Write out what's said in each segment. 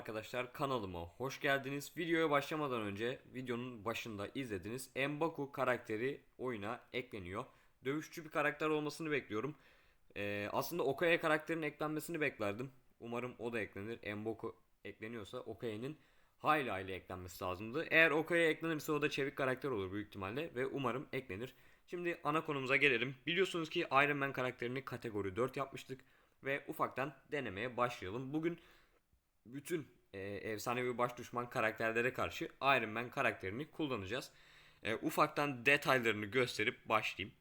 Arkadaşlar kanalıma hoş geldiniz. Videoya başlamadan önce videonun başında izlediniz. Mbaku karakteri oyuna ekleniyor. Dövüşçü bir karakter olmasını bekliyorum. Ee, aslında Okaya karakterinin eklenmesini beklerdim. Umarım o da eklenir. Mbaku ekleniyorsa Okaya'nın hayli hayli eklenmesi lazımdı. Eğer Okaya eklenirse o da çevik karakter olur büyük ihtimalle ve umarım eklenir. Şimdi ana konumuza gelelim. Biliyorsunuz ki Iron Man karakterini kategori 4 yapmıştık ve ufaktan denemeye başlayalım. Bugün bütün e, efsanevi baş düşman karakterlere karşı Iron Man karakterini kullanacağız. E, ufaktan detaylarını gösterip başlayayım.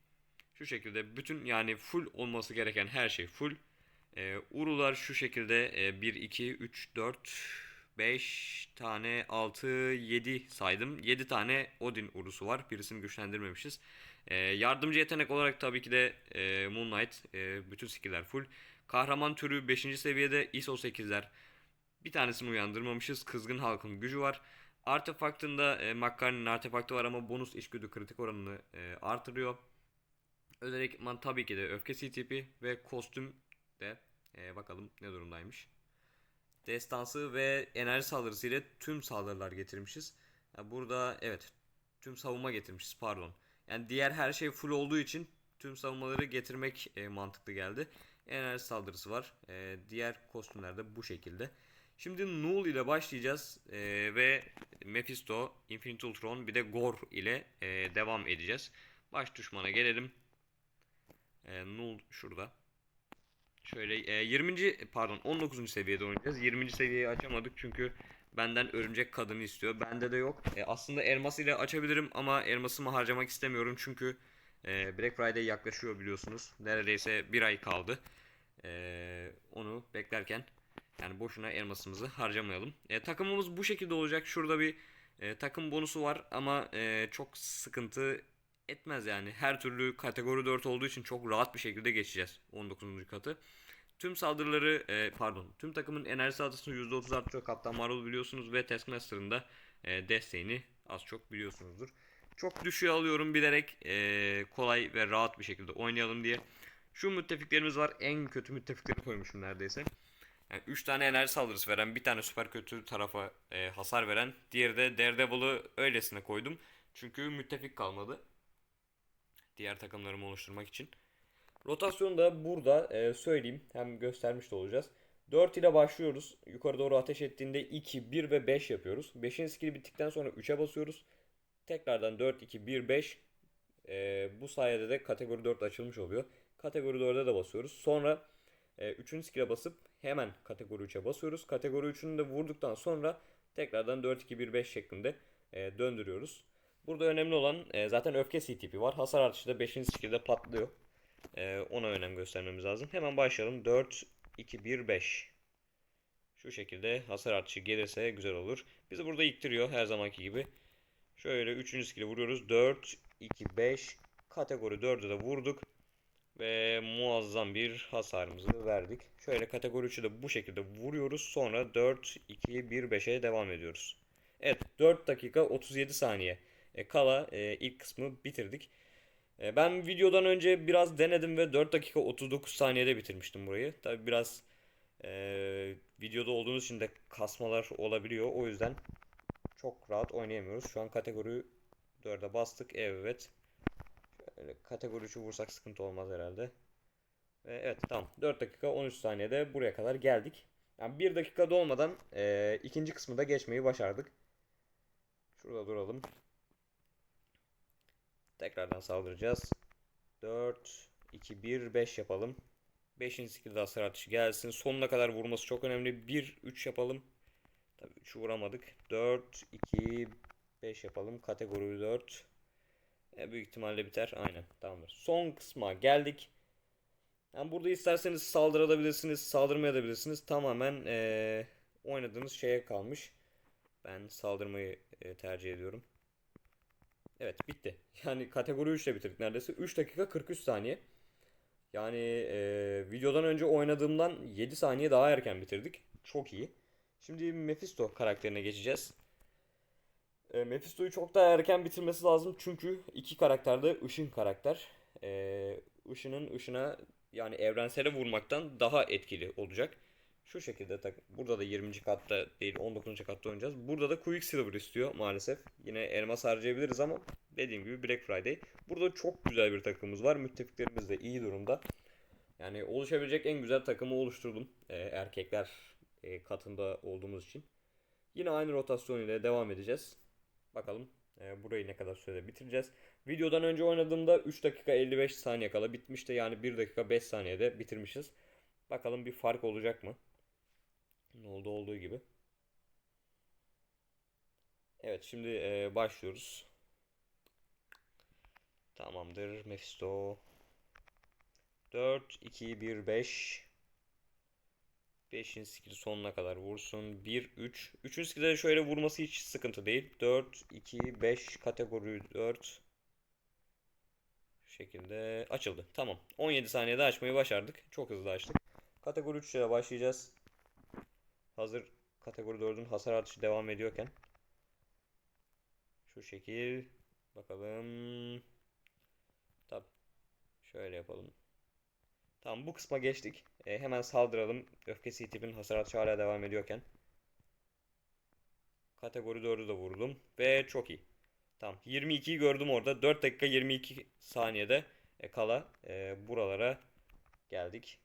Şu şekilde bütün yani full olması gereken her şey full. E, urular şu şekilde e, 1, 2, 3, 4, 5 tane 6, 7 saydım. 7 tane Odin urusu var. Birisini güçlendirmemişiz. E, yardımcı yetenek olarak tabii ki de e, Moonlight. E, bütün skill'ler full. Kahraman türü 5. seviyede ISO 8'ler. Bir tanesini uyandırmamışız. Kızgın halkın gücü var. Artefaktında e, McCartney'nin artefaktı var ama bonus içgüdü kritik oranını e, artırıyor. Özel ekipman tabii ki de öfke CTP ve kostüm de e, bakalım ne durumdaymış. Destansı ve enerji saldırısı ile tüm saldırılar getirmişiz. Ya burada evet tüm savunma getirmişiz pardon. Yani diğer her şey full olduğu için tüm savunmaları getirmek e, mantıklı geldi. Enerji saldırısı var. E, diğer kostümler de bu şekilde. Şimdi Null ile başlayacağız e, ve Mephisto, Infinite Ultron bir de Gore ile e, devam edeceğiz. Baş düşmana gelelim. E, Null şurada. Şöyle e, 20. pardon 19. seviyede oynayacağız. 20. seviyeyi açamadık çünkü benden örümcek kadını istiyor. Bende de yok. E, aslında elmas ile açabilirim ama elmasımı harcamak istemiyorum çünkü e, Black Friday yaklaşıyor biliyorsunuz. Neredeyse bir ay kaldı. E, onu beklerken yani boşuna elmasımızı harcamayalım. E, takımımız bu şekilde olacak. Şurada bir e, takım bonusu var ama e, çok sıkıntı etmez yani. Her türlü kategori 4 olduğu için çok rahat bir şekilde geçeceğiz 19. katı. Tüm saldırıları e, pardon tüm takımın enerji saldırısını %30 artırıyor Kaptan Marvel biliyorsunuz ve Taskmaster'ın da e, desteğini az çok biliyorsunuzdur. Çok düşüğe alıyorum bilerek e, kolay ve rahat bir şekilde oynayalım diye. Şu müttefiklerimiz var. En kötü müttefikleri koymuşum neredeyse. Yani 3 tane enerji saldırısı veren, bir tane süper kötü tarafa e, hasar veren, diğeri de Daredevil'ı öylesine koydum. Çünkü müttefik kalmadı. Diğer takımlarımı oluşturmak için. Rotasyonu da burada e, söyleyeyim. Hem göstermiş de olacağız. 4 ile başlıyoruz. Yukarı doğru ateş ettiğinde 2, 1 ve 5 yapıyoruz. 5'in skill'i bittikten sonra 3'e basıyoruz. Tekrardan 4, 2, 1, 5. E, bu sayede de kategori 4 açılmış oluyor. Kategori 4'e de basıyoruz. Sonra e, üçüncü skill'e basıp hemen kategori 3'e basıyoruz. Kategori 3'ünü de vurduktan sonra tekrardan 4-2-1-5 şeklinde e, döndürüyoruz. Burada önemli olan e, zaten öfke CTP var. Hasar artışı da 5. skill'de patlıyor. E, ona önem göstermemiz lazım. Hemen başlayalım. 4-2-1-5 Şu şekilde hasar artışı gelirse güzel olur. Bizi burada iktiriyor her zamanki gibi. Şöyle 3. skill'e vuruyoruz. 4-2-5 Kategori 4'e de vurduk ve muazzam bir hasarımızı verdik. Şöyle kategori 3'ü de bu şekilde vuruyoruz. Sonra 4, 2, 1, 5'e devam ediyoruz. Evet 4 dakika 37 saniye e, kala e, ilk kısmı bitirdik. E, ben videodan önce biraz denedim ve 4 dakika 39 saniyede bitirmiştim burayı. Tabi biraz e, videoda olduğunuz için de kasmalar olabiliyor. O yüzden çok rahat oynayamıyoruz. Şu an kategori 4'e bastık. Evet. Öyle kategori 3'ü vursak sıkıntı olmaz herhalde. Ve evet tamam. 4 dakika 13 saniyede buraya kadar geldik. Yani 1 dakika dolmadan e, ikinci kısmı da geçmeyi başardık. Şurada duralım. Tekrardan saldıracağız. 4, 2, 1, 5 yapalım. 5. skill'de hasar atışı gelsin. Sonuna kadar vurması çok önemli. 1, 3 yapalım. Tabii 3'ü vuramadık. 4, 2, 5 yapalım. Kategori 4. E, büyük ihtimalle biter. Aynen. Tamamdır. Son kısma geldik. Yani burada isterseniz saldırabilirsiniz, saldırmayabilirsiniz. Tamamen e, oynadığınız şeye kalmış. Ben saldırmayı e, tercih ediyorum. Evet bitti. Yani kategori 3 ile bitirdik neredeyse. 3 dakika 43 saniye. Yani e, videodan önce oynadığımdan 7 saniye daha erken bitirdik. Çok iyi. Şimdi Mephisto karakterine geçeceğiz. E, Mephisto'yu çok daha erken bitirmesi lazım çünkü iki karakter de ışın karakter. E, ışının ışına yani evrensele vurmaktan daha etkili olacak. Şu şekilde tak burada da 20. katta değil 19. katta oynayacağız. Burada da Quicksilver istiyor maalesef. Yine elmas harcayabiliriz ama dediğim gibi Black Friday. Burada çok güzel bir takımımız var. Müttefiklerimiz de iyi durumda. Yani oluşabilecek en güzel takımı oluşturdum. Ee, erkekler e, katında olduğumuz için. Yine aynı rotasyon ile devam edeceğiz. Bakalım e, burayı ne kadar sürede bitireceğiz. Videodan önce oynadığımda 3 dakika 55 saniye kala bitmişti. Yani 1 dakika 5 saniyede bitirmişiz. Bakalım bir fark olacak mı? Ne oldu olduğu gibi. Evet şimdi e, başlıyoruz. Tamamdır. Mephisto. 4, 2, 1, 5. 5'in skill'i sonuna kadar vursun. 1, 3. 3'ün skill'de de şöyle vurması hiç sıkıntı değil. 4, 2, 5 kategori 4. Şu şekilde açıldı. Tamam. 17 saniyede açmayı başardık. Çok hızlı açtık. Kategori 3 ile başlayacağız. Hazır kategori 4'ün hasar artışı devam ediyorken. Şu şekil. Bakalım. Tab. Şöyle yapalım. Tamam bu kısma geçtik. E, hemen saldıralım. Öfkesi tipin hasar hala devam ediyorken. Kategori 4'ü de vurdum. Ve çok iyi. Tamam. 22'yi gördüm orada. 4 dakika 22 saniyede e, kala e, buralara geldik.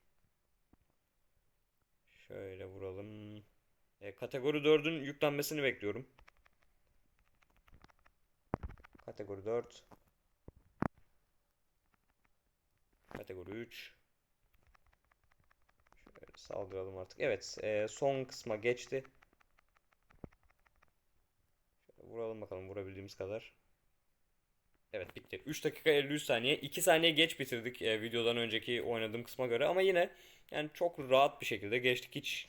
Şöyle vuralım. E, kategori 4'ün yüklenmesini bekliyorum. Kategori 4. Kategori 3. Saldıralım artık. Evet, e, son kısma geçti. Şöyle vuralım bakalım vurabildiğimiz kadar. Evet bitti. 3 dakika 53 saniye. 2 saniye geç bitirdik e, videodan önceki oynadığım kısma göre ama yine yani çok rahat bir şekilde geçtik. Hiç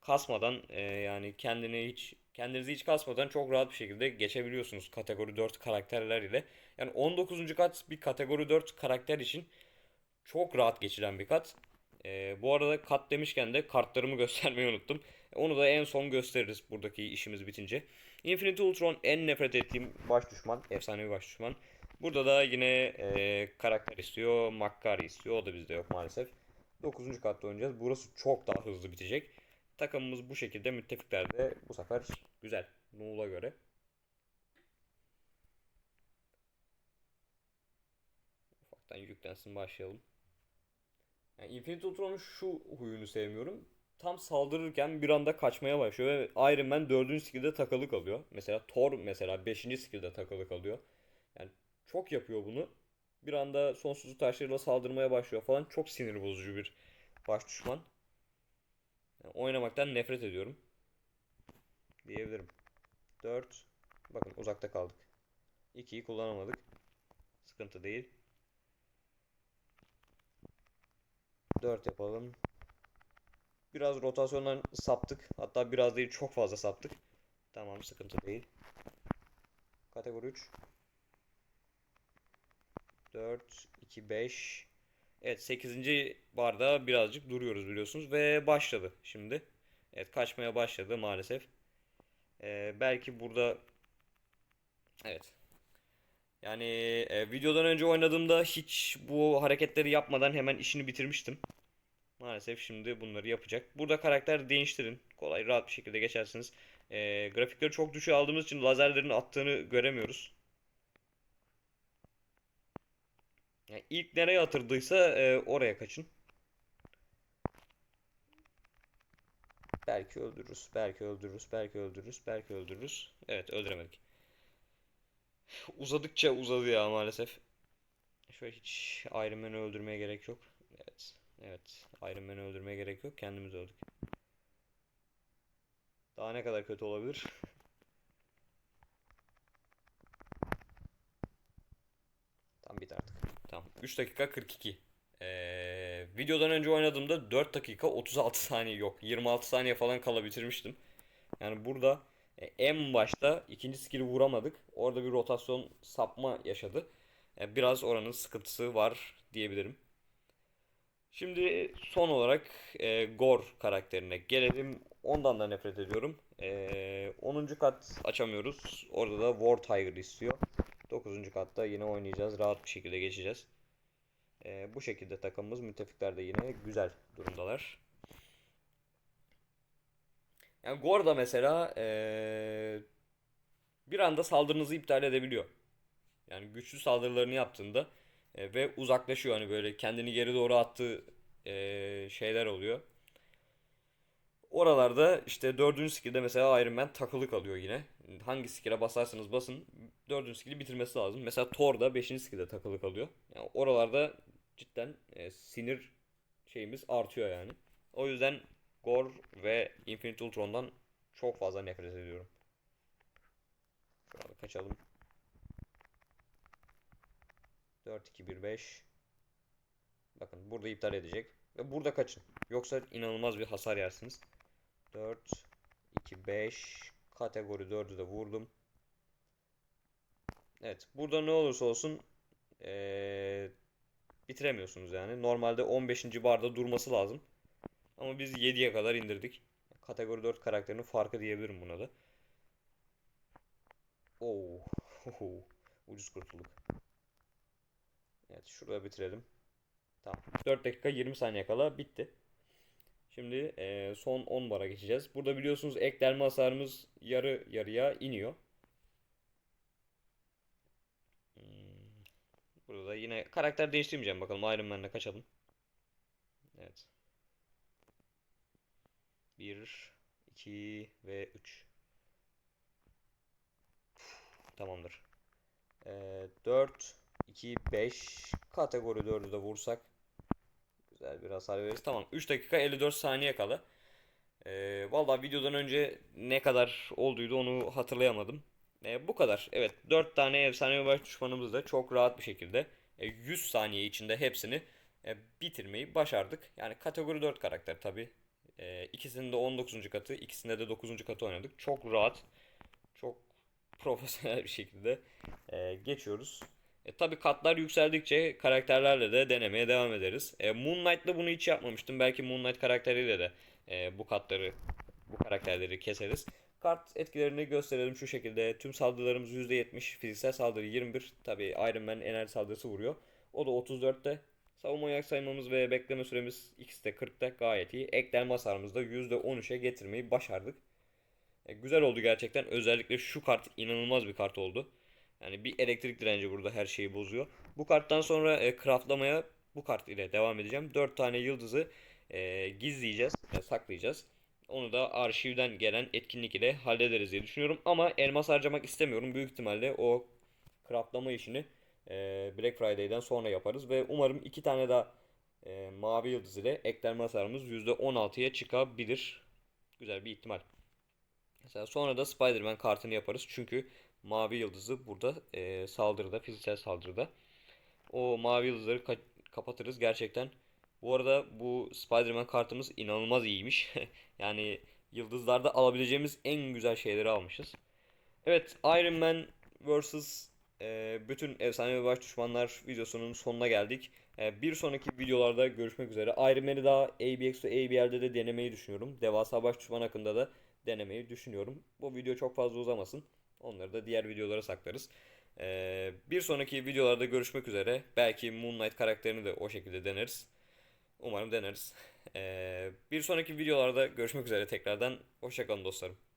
kasmadan e, yani kendini hiç kendinizi hiç kasmadan çok rahat bir şekilde geçebiliyorsunuz kategori 4 karakterler ile. Yani 19. kat bir kategori 4 karakter için çok rahat geçilen bir kat. E, bu arada kat demişken de kartlarımı göstermeyi unuttum. Onu da en son gösteririz buradaki işimiz bitince. Infinity Ultron en nefret ettiğim baş düşman. Efsanevi baş düşman. Burada da yine e, karakter istiyor. Makkari istiyor. O da bizde yok maalesef. 9. katta oynayacağız. Burası çok daha hızlı bitecek. Takımımız bu şekilde. Müttefikler de bu sefer güzel. Null'a göre. Ufaktan yüklensin başlayalım. Yani Infinity Ultron'un şu huyunu sevmiyorum. Tam saldırırken bir anda kaçmaya başlıyor ve Iron Man 4. skill'de takılı kalıyor. Mesela Thor mesela 5. skill'de takılı kalıyor. Yani çok yapıyor bunu. Bir anda sonsuzluk taşlarıyla saldırmaya başlıyor falan. Çok sinir bozucu bir baş düşman. Yani oynamaktan nefret ediyorum. Diyebilirim. 4. Bakın uzakta kaldık. 2'yi kullanamadık. Sıkıntı değil. 4 yapalım. Biraz rotasyondan saptık. Hatta biraz değil çok fazla saptık. Tamam sıkıntı değil. Kategori 3. 4, 2, 5. Evet 8. barda birazcık duruyoruz biliyorsunuz. Ve başladı şimdi. Evet kaçmaya başladı maalesef. Ee, belki burada... Evet. Yani e, videodan önce oynadığımda hiç bu hareketleri yapmadan hemen işini bitirmiştim. Maalesef şimdi bunları yapacak. Burada karakter değiştirin. Kolay rahat bir şekilde geçersiniz. Ee, grafikleri çok düşük aldığımız için lazerlerin attığını göremiyoruz. Yani ilk nereye atırdıysa e, oraya kaçın. Belki öldürürüz. Belki öldürürüz. Belki öldürürüz. Belki öldürürüz. Evet öldüremedik. Uzadıkça uzadı ya maalesef. Şöyle hiç Iron Man'i öldürmeye gerek yok. Evet. Evet. Iron Man'i öldürmeye gerek yok. Kendimiz öldük. Daha ne kadar kötü olabilir? Tam bit artık. Tamam. 3 dakika 42. Ee, videodan önce oynadığımda 4 dakika 36 saniye yok. 26 saniye falan kala bitirmiştim. Yani burada e, en başta ikinci skill'i vuramadık. Orada bir rotasyon sapma yaşadı. E, biraz oranın sıkıntısı var diyebilirim. Şimdi son olarak e, Gore karakterine gelelim. Ondan da nefret ediyorum. E, 10. kat açamıyoruz. Orada da War Tiger istiyor. 9. katta yine oynayacağız. Rahat bir şekilde geçeceğiz. E, bu şekilde takımımız müttefikler de yine güzel durumdalar. Yani Gore da mesela ee, bir anda saldırınızı iptal edebiliyor. Yani güçlü saldırılarını yaptığında e, ve uzaklaşıyor hani böyle kendini geri doğru attığı e, şeyler oluyor. Oralarda işte dördüncü skill'de mesela Iron Man takılı kalıyor yine. Hangi skill'e basarsanız basın dördüncü skill'i bitirmesi lazım. Mesela Thor da beşinci skill'de takılı kalıyor. Yani oralarda cidden e, sinir şeyimiz artıyor yani. O yüzden Gore ve Infinite Ultron'dan çok fazla nefret ediyorum. Şöyle kaçalım. 4 2 1 5 Bakın burada iptal edecek. Ve burada kaçın. Yoksa inanılmaz bir hasar yersiniz. 4 2 5 kategori 4'ü de vurdum. Evet. Burada ne olursa olsun ee, bitiremiyorsunuz yani. Normalde 15. barda durması lazım. Ama biz 7'ye kadar indirdik. Kategori 4 karakterinin farkı diyebilirim buna da. Oo. Ucuz kurtulduk. Evet şurada bitirelim. Tamam. 4 dakika 20 saniye kala bitti. Şimdi eee, son 10 bara geçeceğiz. Burada biliyorsunuz ek delme hasarımız yarı yarıya iniyor. Hmm. Burada da yine karakter değiştirmeyeceğim. Bakalım Iron Man'le kaçalım. Evet. 1, 2 ve 3. Tamamdır. Ee, 4, 2, 5 kategori 4'ü de vursak güzel bir hasar veririz. Tamam 3 dakika 54 saniye kala. Ee, vallahi videodan önce ne kadar olduydu onu hatırlayamadım. Ee, bu kadar. Evet 4 tane efsane baş düşmanımız da çok rahat bir şekilde e, 100 saniye içinde hepsini e, bitirmeyi başardık. Yani kategori 4 karakter tabi. E, ikisinin de 19. katı, ikisinde de 9. katı oynadık. Çok rahat, çok profesyonel bir şekilde e, geçiyoruz. E, tabii katlar yükseldikçe karakterlerle de denemeye devam ederiz. E, Moon Knight'la bunu hiç yapmamıştım. Belki Moon Knight karakteriyle de e, bu katları, bu karakterleri keseriz. Kart etkilerini gösterelim şu şekilde. Tüm saldırılarımız %70, fiziksel saldırı 21. Tabii Iron Man enerji saldırısı vuruyor. O da 34'te. Savunma yak sayımımız ve bekleme süremiz ikisi de 40'ta gayet iyi. Eklenme hasarımızı da %13'e getirmeyi başardık. E, güzel oldu gerçekten. Özellikle şu kart inanılmaz bir kart oldu. Yani bir elektrik direnci burada her şeyi bozuyor. Bu karttan sonra e, craftlamaya bu kart ile devam edeceğim. 4 tane yıldızı e, gizleyeceğiz, e, saklayacağız. Onu da arşivden gelen etkinlik ile hallederiz diye düşünüyorum. Ama elmas harcamak istemiyorum. Büyük ihtimalle o craftlama işini e, Black Friday'den sonra yaparız. Ve umarım iki tane daha e, mavi yıldız ile eklenme hasarımız %16'ya çıkabilir. Güzel bir ihtimal. Mesela sonra da Spider-Man kartını yaparız. Çünkü mavi yıldızı burada e, saldırıda, fiziksel saldırıda. O mavi yıldızları ka- kapatırız gerçekten. Bu arada bu Spider-Man kartımız inanılmaz iyiymiş. yani yıldızlarda alabileceğimiz en güzel şeyleri almışız. Evet Iron Man vs. e, bütün efsane ve baş düşmanlar videosunun sonuna geldik. E, bir sonraki videolarda görüşmek üzere. Man'i daha ABX ve ABL'de de denemeyi düşünüyorum. Devasa baş düşman hakkında da denemeyi düşünüyorum. Bu video çok fazla uzamasın. Onları da diğer videolara saklarız. Ee, bir sonraki videolarda görüşmek üzere. Belki Moonlight karakterini de o şekilde deneriz. Umarım deneriz. Ee, bir sonraki videolarda görüşmek üzere tekrardan. Hoşçakalın dostlarım.